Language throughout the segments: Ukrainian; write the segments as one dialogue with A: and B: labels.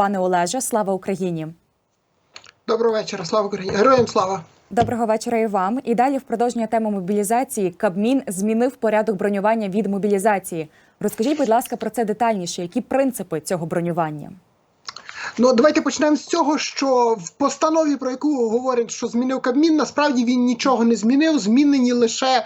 A: пане Олеже. Слава Україні!
B: Доброго вечора, слава Україні! Героям слава!
A: Доброго вечора і вам. І далі в продовження теми мобілізації Кабмін змінив порядок бронювання від мобілізації. Розкажіть, будь ласка, про це детальніше. Які принципи цього бронювання?
B: Ну давайте почнемо з цього, що в постанові, про яку говорять, що змінив Кабмін, насправді він нічого не змінив. Змінені лише.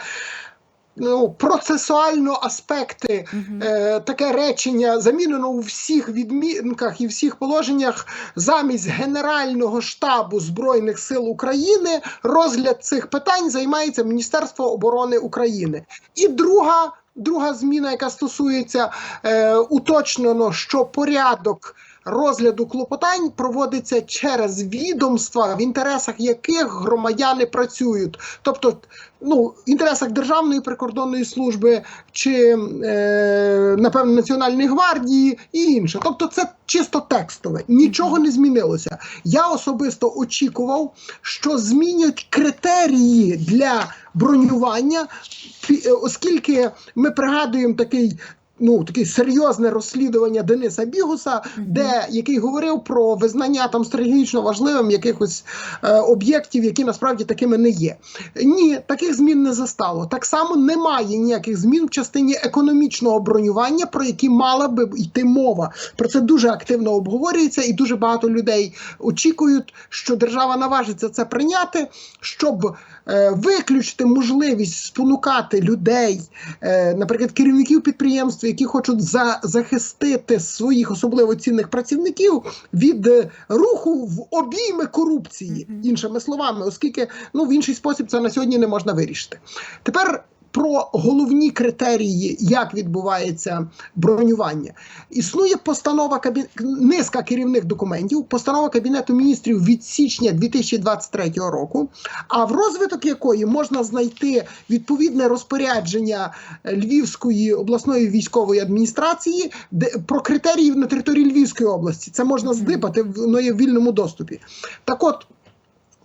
B: Ну, процесуально аспекти, е, таке речення замінено у всіх відмінках і всіх положеннях замість Генерального штабу Збройних сил України. Розгляд цих питань займається Міністерство оборони України. І друга, друга зміна, яка стосується е, уточнено, що порядок. Розгляду клопотань проводиться через відомства, в інтересах яких громадяни працюють, тобто ну, в інтересах Державної прикордонної служби чи, е, напевно, Національної гвардії і інше. Тобто, це чисто текстове, нічого не змінилося. Я особисто очікував, що змінять критерії для бронювання, оскільки ми пригадуємо такий. Ну, таке серйозне розслідування Дениса Бігуса, де який говорив про визнання там стратегічно важливим якихось е, об'єктів, які насправді такими не є. Ні, таких змін не застало. Так само немає ніяких змін в частині економічного бронювання, про які мала би йти мова. Про це дуже активно обговорюється, і дуже багато людей очікують, що держава наважиться це прийняти, щоб е, виключити можливість спонукати людей, е, наприклад, керівників підприємств, які хочуть за, захистити своїх особливо цінних працівників від е, руху в обійми корупції, іншими словами, оскільки ну в інший спосіб це на сьогодні не можна вирішити. Тепер. Про головні критерії, як відбувається бронювання, існує постанова кабі... низка керівних документів, постанова кабінету міністрів від січня 2023 року, а в розвиток якої можна знайти відповідне розпорядження Львівської обласної військової адміністрації, де про критерії на території Львівської області. Це можна здипати, воно є в вільному доступі. Так от.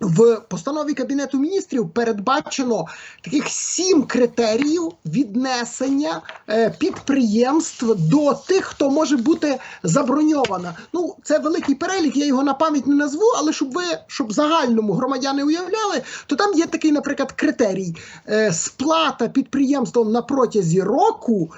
B: В постанові Кабінету міністрів передбачено таких сім критеріїв віднесення е, підприємств до тих, хто може бути заброньована. Ну, це великий перелік, я його на пам'ять не назву, але щоб ви, щоб загальному громадяни уявляли, то там є такий, наприклад, критерій е, сплата підприємством на протязі року.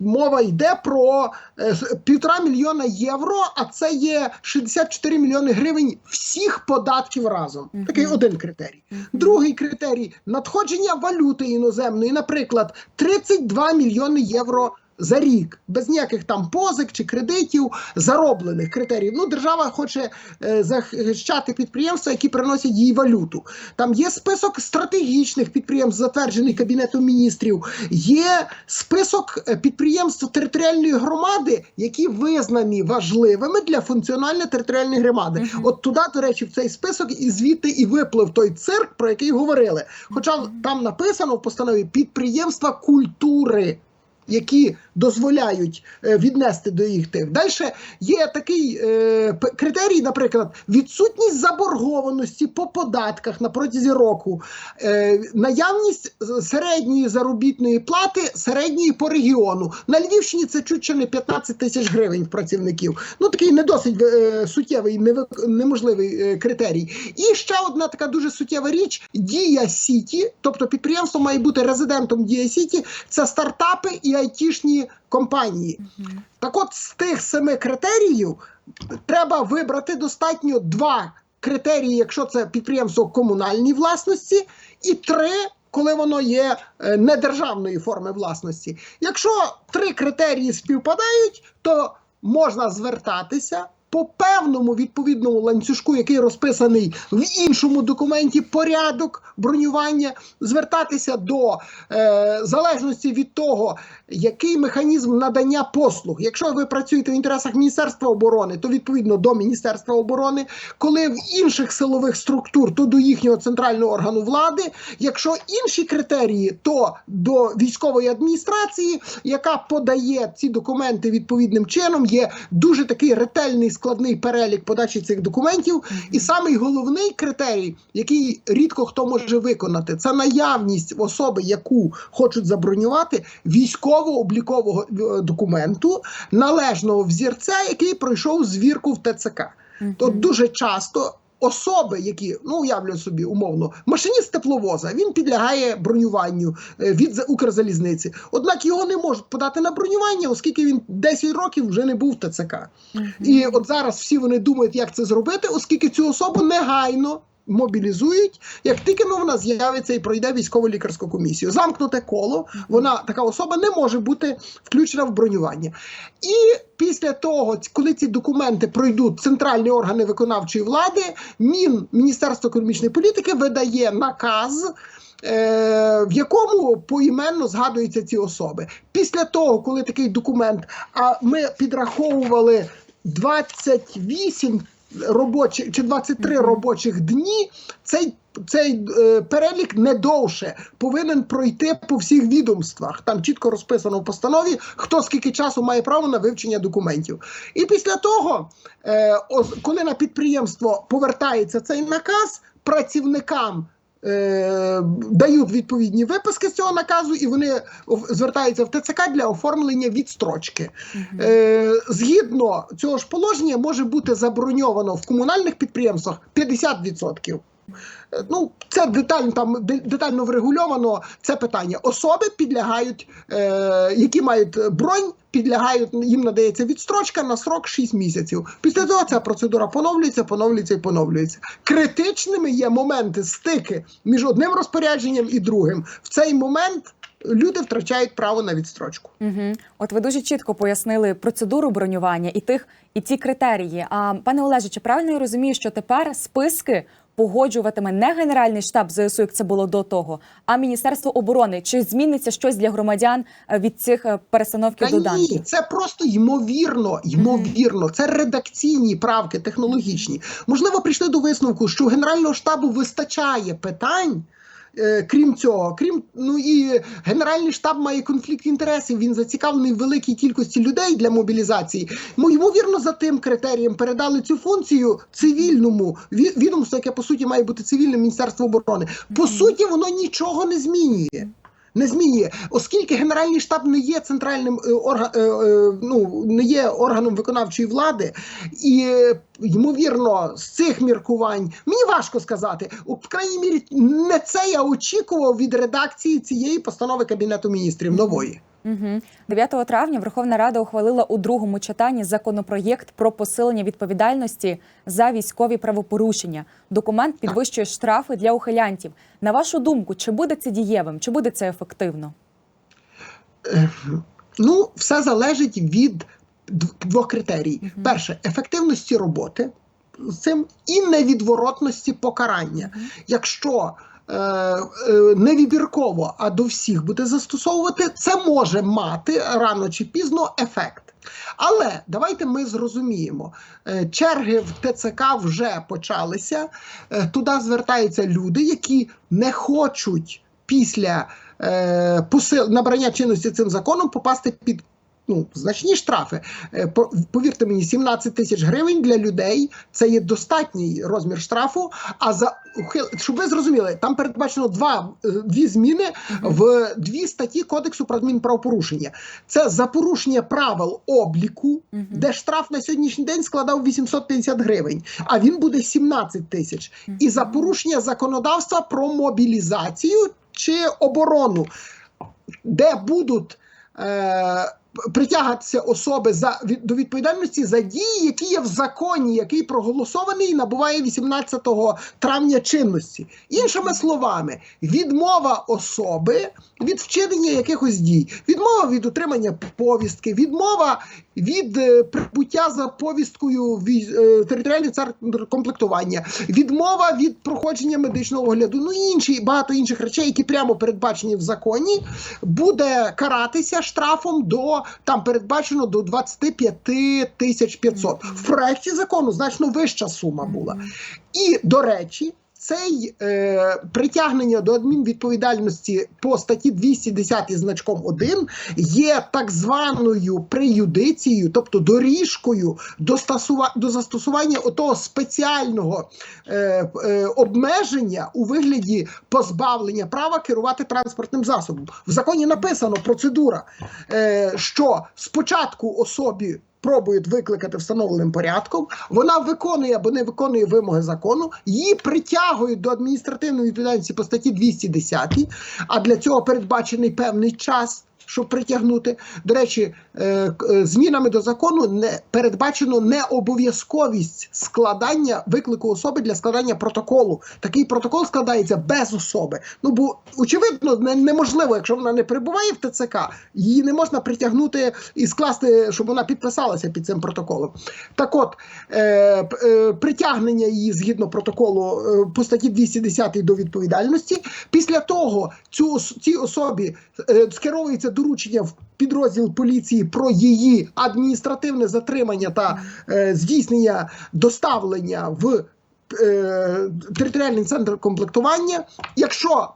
B: Мова йде про е, півтора мільйона євро, а це є 64 мільйони гривень всіх податків разом. Такий один критерій. Другий критерій надходження валюти іноземної, наприклад, 32 мільйони євро. За рік без ніяких там позик чи кредитів зароблених критеріїв. Ну, держава хоче е, захищати підприємства, які приносять їй валюту. Там є список стратегічних підприємств, затверджений кабінетом міністрів. Є список е, підприємств територіальної громади, які визнані важливими для функціональної територіальної громади. От туди, до речі, в цей список і звідти і виплив той цирк, про який говорили. Хоча там написано в постанові підприємства культури. Які дозволяють е, віднести до їх тих. Далі є такий е, критерій, наприклад, відсутність заборгованості по податках на протязі року, е, наявність середньої заробітної плати середньої по регіону. На Львівщині це чуть чи не 15 тисяч гривень працівників. Ну такий не досить е, суттєвий, неможливий е, критерій. І ще одна така дуже суттєва річ: Дія Сіті, тобто підприємство має бути резидентом Дія Сіті, це стартапи і айтішні компанії. Так от з тих семи критеріїв треба вибрати достатньо два критерії, якщо це підприємство комунальній власності, і три. Коли воно є е, недержавної форми власності. Якщо три критерії співпадають, то можна звертатися по певному відповідному ланцюжку, який розписаний в іншому документі, порядок бронювання, звертатися до е, залежності від того, який механізм надання послуг. Якщо ви працюєте в інтересах Міністерства оборони, то відповідно до Міністерства оборони, коли в інших силових структур, то до їхнього центрального органу влади. Якщо інші критерії, то до військової адміністрації, яка подає ці документи відповідним чином, є дуже такий ретельний складний складний перелік подачі цих документів. І самий головний критерій, який рідко хто може виконати, це наявність особи, яку хочуть забронювати, військово-облікового е, документу належного взірця, який пройшов звірку в ТЦК. То дуже часто. Особи, які ну уявлю собі умовно, машиніст тепловоза, він підлягає бронюванню е, від Укрзалізниці. Однак його не можуть подати на бронювання, оскільки він 10 років вже не був ТЦК. І от зараз всі вони думають, як це зробити, оскільки цю особу негайно мобілізують, як тільки ну, вона з'явиться і пройде військово-лікарську комісію. Замкнуте коло, вона така особа не може бути включена в бронювання. І після того, коли ці документи пройдуть центральні органи виконавчої влади, Мін Міністерство економічної політики видає наказ. е, В якому поіменно згадуються ці особи після того, коли такий документ, а ми підраховували 28 робочих чи 23 робочих дні, цей, цей е, перелік не довше повинен пройти по всіх відомствах. Там чітко розписано в постанові, хто скільки часу має право на вивчення документів. І після того, е, коли на підприємство повертається цей наказ, працівникам. Е, Дають відповідні виписки з цього наказу, і вони звертаються в ТЦК для оформлення відстрочки. Е, згідно цього ж положення, може бути заброньовано в комунальних підприємствах 50%. Е, Ну, це детально там детально врегульовано це питання. Особи підлягають, е, які мають бронь, підлягають, їм надається відстрочка на срок 6 місяців. Після того ця процедура поновлюється, поновлюється і поновлюється. Критичними є моменти стики між одним розпорядженням і другим. В цей момент люди втрачають право на відстрочку.
A: Угу. От ви дуже чітко пояснили процедуру бронювання і тих і ті критерії. А пане Олеже, чи правильно я розумію, що тепер списки погоджуватиме не Генеральний штаб ЗСУ, як це було до того, а Міністерство оборони? Чи зміниться щось для громадян е, від цих перестановків перестановки до
B: ні, це просто ймовірно, ймовірно. Це редакційні правки, технологічні. Можливо, прийшли до висновку, що Генерального штабу вистачає питань. Е, Крім цього, крім ну і Генеральний штаб має конфлікт інтересів. Він зацікавлений в великій кількості людей для мобілізації. Ми ймовірно, за тим критерієм передали цю функцію цивільному ві- відомству, яке по суті має бути цивільним Міністерство оборони. По суті, воно нічого не змінює не змінює, оскільки Генеральний штаб не є центральним е, орга, е, е, ну не є органом виконавчої влади, і ймовірно, з цих міркувань мені важко сказати. В крайній мірі не це я очікував від редакції цієї постанови кабінету міністрів нової.
A: Угу. 9 травня Верховна Рада ухвалила у другому читанні законопроєкт про посилення відповідальності за військові правопорушення. Документ підвищує штрафи для ухилянтів. На вашу думку, чи буде це дієвим, чи буде це ефективно?
B: Е, Ну, все залежить від двох критерій: перше ефективності роботи з цим і невідворотності покарання. Якщо е, е, а до всіх буде застосовувати, це може мати рано чи пізно ефект. Але давайте ми зрозуміємо, е, черги в ТЦК вже почалися. Туди звертаються люди, які не хочуть після набрання чинності цим законом попасти під. Ну, значні штрафи. Е, Повірте мені, 17 тисяч гривень для людей це є достатній розмір штрафу. А за щоб ви зрозуміли, там передбачено два е, дві зміни в дві статті Кодексу про адмінправопорушення. Це за порушення правил обліку, де штраф на сьогоднішній день складав 850 гривень, а він буде 17 тисяч. І за порушення законодавства про мобілізацію чи оборону, де будуть. Е- Притягатися особи за від до відповідальності за дії, які є в законі, який проголосований і набуває 18 травня чинності. Іншими словами, відмова особи від вчинення якихось дій, відмова від отримання повістки, відмова від е, прибуття за повісткою е, територіальний центр комплектування, відмова від проходження медичного огляду, ну інші багато інших речей, які прямо передбачені в законі, буде каратися штрафом до там передбачено до 25 тисяч 500. В проєкті закону значно вища сума була. І до речі, цей е, притягнення до адмінвідповідальності по статті 210 із значком 1 є так званою преюдицією, тобто доріжкою до, стасува, до застосування отого спеціального е, е, обмеження у вигляді позбавлення права керувати транспортним засобом. В законі написано процедура, е, що спочатку особі. Пробують викликати встановленим порядком, вона виконує або не виконує вимоги закону, її притягують до адміністративної відповідальності по статті 210, а для цього передбачений певний час, щоб притягнути. До речі, е, е, змінами до закону не передбачено необов'язковість складання виклику особи для складання протоколу. Такий протокол складається без особи. Ну бо очевидно, неможливо, якщо вона не перебуває в ТЦК, її не можна притягнути і скласти, щоб вона підписалася під цим протоколом. Так от, е, притягнення її згідно протоколу по статті 210 до відповідальності. Після того цю цій особі скеровується доручення в підрозділ поліції про її адміністративне затримання та е, здійснення доставлення в е, територіальний центр комплектування. Якщо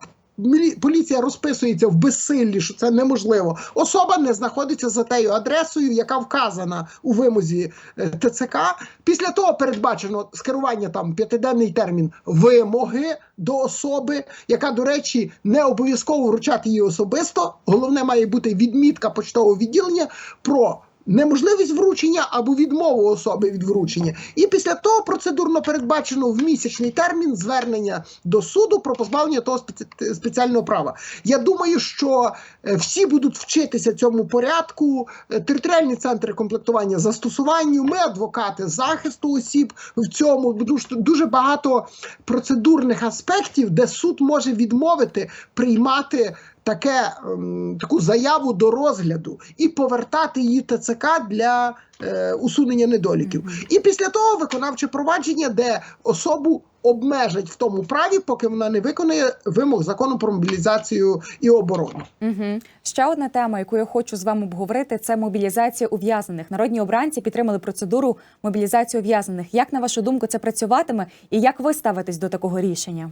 B: поліція розписується в безсиллі, що це неможливо, особа не знаходиться за тею адресою, яка вказана у вимозі е, ТЦК. Після того передбачено скерування там п'ятиденний термін вимоги до особи, яка, до речі, не обов'язково вручати її особисто. Головне має бути відмітка почтового відділення про. Неможливість вручення або відмову особи від вручення, і після того процедурно передбачено в місячний термін звернення до суду про позбавлення того спеці- спеціального права. Я думаю, що е, всі будуть вчитися цьому порядку. е, Територіальні центри комплектування застосуванню, ми адвокати захисту осіб в цьому дуже багато процедурних аспектів, де суд може відмовити приймати таке, ем, таку заяву до розгляду і повертати її ТЦК для е, усунення недоліків. І після того виконавче провадження, де особу обмежать в тому праві, поки вона не виконує вимог закону про мобілізацію і оборону.
A: Угу. Ще одна тема, яку я хочу з вами обговорити, це мобілізація ув'язнених. Народні обранці підтримали процедуру мобілізації ув'язнених. Як на вашу думку це працюватиме, і як ви ставитесь до такого рішення?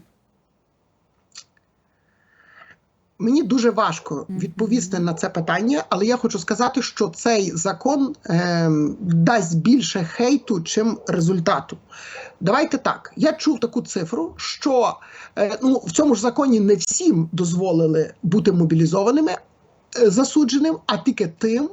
B: Мені дуже важко відповісти на це питання, але я хочу сказати, що цей закон ем, дасть більше хейту, чим результату. Давайте так. Я чув таку цифру, що е, ну, в цьому ж законі не всім дозволили бути мобілізованими. е, Засудженим, а тільки тим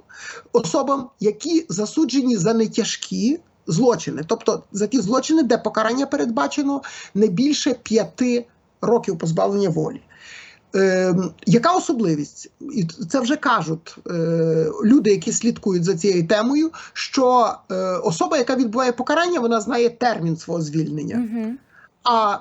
B: особам, які засуджені за нетяжкі злочини, тобто за ті злочини, де покарання передбачено не більше п'яти років позбавлення волі. Е, яка особливість? І це вже кажуть е, люди, які слідкують за цією темою, що е, особа, яка відбуває покарання, вона знає термін свого звільнення.
A: Угу.
B: А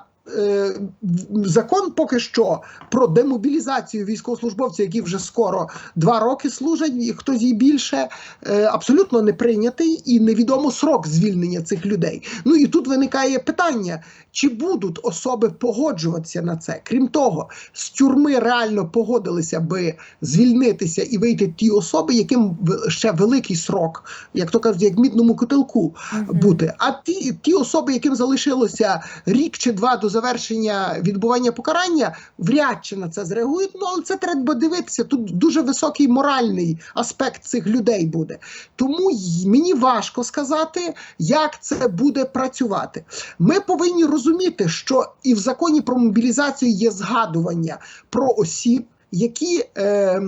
B: закон поки що про демобілізацію військовослужбовців, які вже скоро два роки служать, і хтось і більше, е, абсолютно не прийнятий і невідомо срок звільнення цих людей. Ну і тут виникає питання: чи будуть особи погоджуватися на це? Крім того, з тюрми реально погодилися би звільнитися і вийти ті особи, яким ще великий срок, як то кажуть, як мідному котелку бути. А ті, ті особи, яким залишилося рік чи два до завершення відбування покарання, вряд чи на це зреагують. Ну але це треба дивитися. Тут дуже високий моральний аспект цих людей буде. Тому мені важко сказати, як це буде працювати. Ми повинні розуміти, що і в законі про мобілізацію є згадування про осіб. Які е,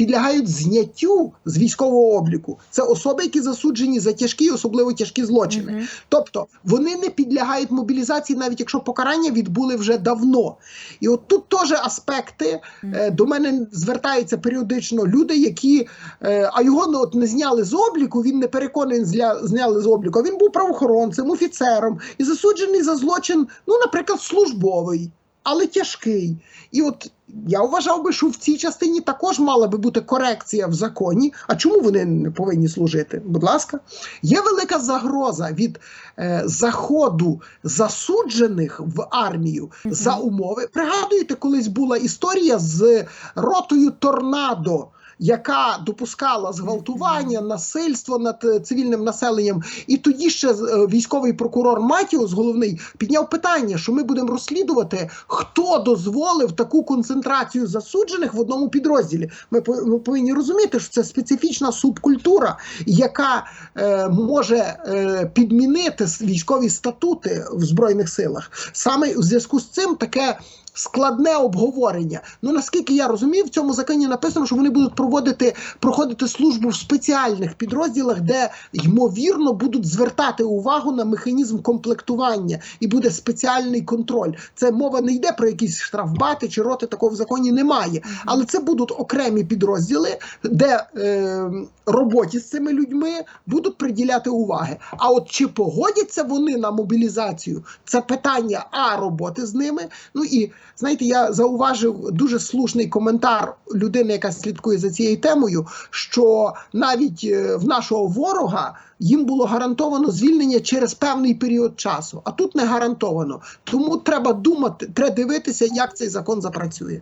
B: підлягають зняттю з військового обліку, це особи, які засуджені за тяжкі, особливо тяжкі злочини.
A: Мгм.
B: Тобто вони не підлягають мобілізації, навіть якщо покарання відбули вже давно. І от тут теж аспекти е, до мене звертаються періодично люди, які е, а його ну, от не зняли з обліку. Він не переконаний, зля, зняли з обліку. Він був правоохоронцем, офіцером і засуджений за злочин, ну, наприклад, службовий. Але тяжкий, і от я вважав би, що в цій частині також мала би бути корекція в законі. А чому вони не повинні служити? Будь ласка, є велика загроза від е, заходу засуджених в армію за умови. Пригадуєте, колись була історія з ротою торнадо. Яка допускала зґвалтування, насильство над е, цивільним населенням. І тоді ще е, військовий прокурор Матіус, головний, підняв питання, що ми будемо розслідувати, хто дозволив таку концентрацію засуджених в одному підрозділі. Ми, по- ми повинні розуміти, що це специфічна субкультура, яка е, може е, підмінити військові статути в збройних силах. Саме у зв'язку з цим таке. Складне обговорення. Ну наскільки я розумів, в цьому законі написано, що вони будуть проводити проходити службу в спеціальних підрозділах, де ймовірно будуть звертати увагу на механізм комплектування і буде спеціальний контроль. Це мова не йде про якісь штрафбати чи роти, такого в законі немає. Але це будуть окремі підрозділи, де е, роботі з цими людьми будуть приділяти уваги. А от чи погодяться вони на мобілізацію, це питання а роботи з ними. Ну і знаєте, я зауважив дуже слушний коментар людини, яка слідкує за цією темою, що навіть е, в нашого ворога їм було гарантовано звільнення через певний період часу, а тут не гарантовано. Тому треба думати, треба дивитися, як цей закон запрацює.